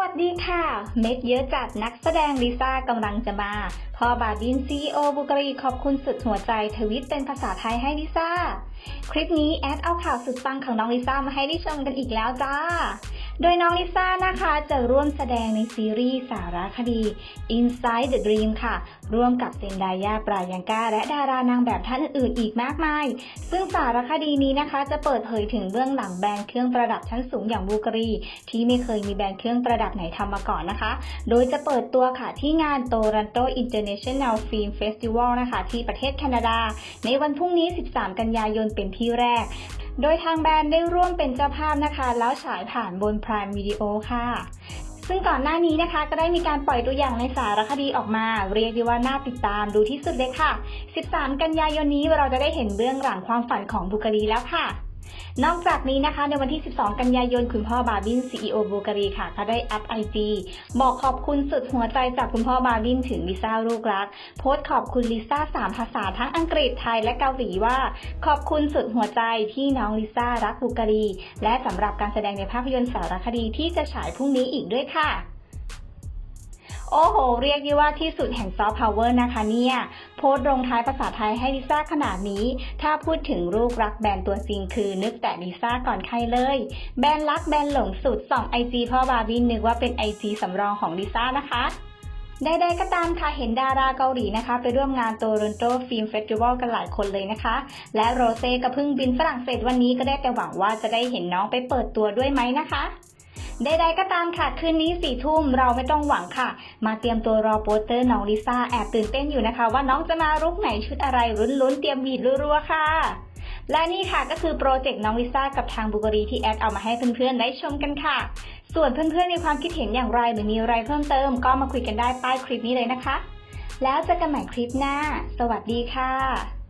วัสดีค่ะ เม็ดเยอะจัดนักแสดงลิซ่ากำลังจะมา พ่อบาดินซีโอบุกรีขอบคุณสุดหัวใจทวิตเป็นภาษาไทยให้ลิซ่า คลิปนี้แอดเอาข่าวสุดปังของน้องลิซ่ามาให้ได้ชมกันอีกแล้วจ้า โดยน้องลิซ่านะคะจะร่วมแสดงในซีรีส์สารคดี Inside the Dream ค่ะ ร่วมกับเซนดายาปรายังกาและดารานางแบบท่านอื่นๆอีกมากมาย ซึ่งสารคดีนี้นะคะ จะเปิดเผยถึงเบื้องหลังแบรนด์เครื่องประดับชั้นสูงอย่างบูการี ที่ไม่เคยมีแบรนด์เครื่องประดับไหนทำมาก่อนนะคะ โดยจะเปิดตัวค่ะที่งาน Toronto International Film Festival นะคะ ที่ประเทศแคนาดา ในวันพรุ่งนี้ 13 กันยายนเป็นที่แรก โดยทางแบรนด์ได้ร่วมเป็นเจ้าภาพนะคะ แล้วฉายผ่านบน Prime Video ค่ะ ซึ่งก่อนหน้านี้นะคะ ก็ได้มีการปล่อยตัวอย่างในสารคดีออกมา เรียกได้ว่าน่าติดตามดูที่สุดเลยค่ะ 13 กันยายนนี้เราจะได้เห็นเบื้องหลังความฝันของบุคลีแล้วค่ะ นอกจากนี้นะคะ ในวันที่ 12 กันยายน คุณพ่อบาบิน CEO บูการีค่ะ ก็ได้อัพไอจีบอกขอบคุณสุดหัวใจจากคุณพ่อบาบินถึงลิซ่าลูกรัก โพสต์ขอบคุณลิซ่าสามภาษาทั้งอังกฤษไทยและเกาหลีว่า ขอบคุณสุดหัวใจที่น้องลิซ่ารักบูการี และสำหรับการแสดงในภาพยนตร์สารคดีที่จะฉายพรุ่งนี้อีกด้วยค่ะ โอ้โห เรียกได้ว่าที่สุดแห่งซอฟต์พาวเวอร์นะคะเนี่ย โพสต์ลงท้ายภาษาไทยให้ลิซ่าขนาดนี้ ถ้าพูดถึงลูกรักแบรนด์ตัวจริงคือนึกแต่ลิซ่าก่อนใครเลย แบรนด์รักแบรนด์หลงสุดส่องไอจีพ่อบาร์บินนึกว่าเป็นไอจีสำรองของลิซ่านะคะใดๆก็ตามค่ะ เห็นดาราเกาหลีนะคะ ไปร่วมงานโตรอนโตฟิล์มเฟสติวัลกันหลายคนเลยนะคะ และโรเซ่ก็เพิ่งบินฝรั่งเศสวันนี้ก็ได้แต่หวังว่าจะได้เห็นน้องไปเปิดตัวด้วยไหมนะคะ ใดๆก็ตามค่ะ คืนนี้สี่ทุ่มเราไม่ต้องหวังค่ะ มาเตรียมตัวรอโปสเตอร์น้องลิซ่าแอบตื่นเต้นอยู่นะคะ ว่าน้องจะมารุกไหนชุดอะไรลุ้นๆ เตรียมบีดรัวๆค่ะ และนี่ค่ะก็คือโปรเจกต์น้องลิซ่ากับทางบูกรีที่แอดเอามาให้เพื่อนๆได้ชมกันค่ะ ส่วนเพื่อนๆมีความคิดเห็นอย่างไรหรือมีอะไรเพิ่มเติม ก็มาคุยกันได้ใต้คลิปนี้เลยนะคะ แล้วเจอกันใหม่คลิปหน้า สวัสดีค่ะ